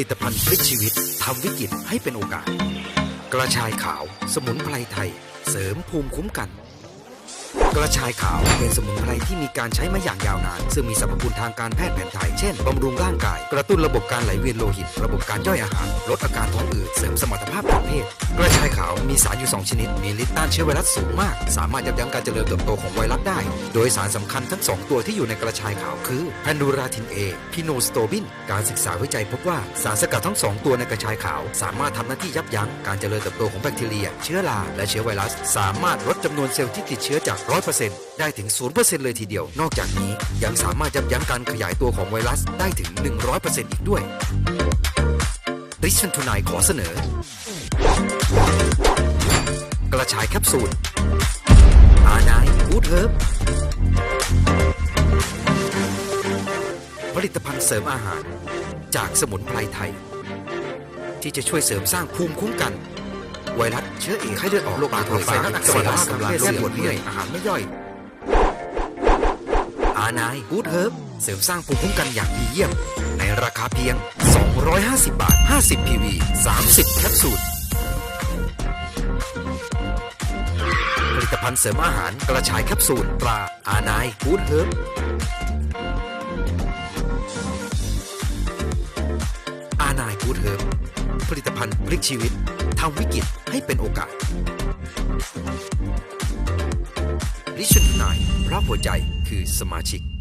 ลิตภัณฑ์พลิกชีวิตทำวิกฤตให้เป็นโอกาส กระชายขาว สมุนไพรไทย เสริมภูมิคุ้มกัน กระชายขาวเป็นสมุนไพรที่มีการใช้มาอย่างยาวนาน ซึ่งมีสรรพคุณทางการแพทย์แผนไทย เช่น บำรุงร่างกาย กระตุ้นระบบการไหลเวียนโลหิต ระบบการย่อยอาหาร ลดอาการท้องอืด เสริมสมรรถภาพทางเพศ กระชายขาวมีสารอยู่ 2 ชนิด มีฤทธิ์ต้านเชื้อไวรัสสูงมาก สามารถยับยั้งการเจริญเติบโตของไวรัสได้ โดยสารสำคัญทั้ง 2 ตัวที่อยู่ในกระชายขาวคือแพนดูราทินเอ พิโนสโตบิน การศึกษาวิจัยพบว่าสารสกัดทั้ง 2 ตัวในกระชายขาว สามารถทำหน้าที่ยับยั้งการเจริญเติบโตของแบคทีเรีย เชื้อรา และเชื้อไวรัส สามารถลดจำนวนเซลล์ที่ติดเชื้อจาก100%ได้ถึง 0%เลยทีเดียว นอกจากนี้ยังสามารถยับยั้งการขยายตัวของไวรัสได้ถึง 100%อีกด้วย ริชันทูนายขอเสนอ กระชายแคปซูล อาไนกูดเฮิร์บผลิตภัณฑ์เสริมอาหาร จากสมุนไพรไทย ที่จะช่วยเสริมสร้างภูมิคุ้มกัน ไวรัสเชื้อเอไข้เลือดออกโรคปากโรคไฟนักสมองกำลังแก้ปวดเมื่อยอาหารไม่ย่อย อาไนกูดเฮิร์บเสริมสร้างภูมิคุ้มกันอย่างดีเยี่ยม ในราคาเพียง 250 บาท 50 PV 30 แคปซูลผลิตภัณฑ์เสริมอาหารกระชายแคปซูลตราอานายฟู้ดเฮิร์บ อานายฟู้ดเฮิร์บผลิตภัณฑ์พลิกชีวิตทำวิกฤตให้เป็นโอกาสลิชนนายเพราะหัวใจคือสมาชิก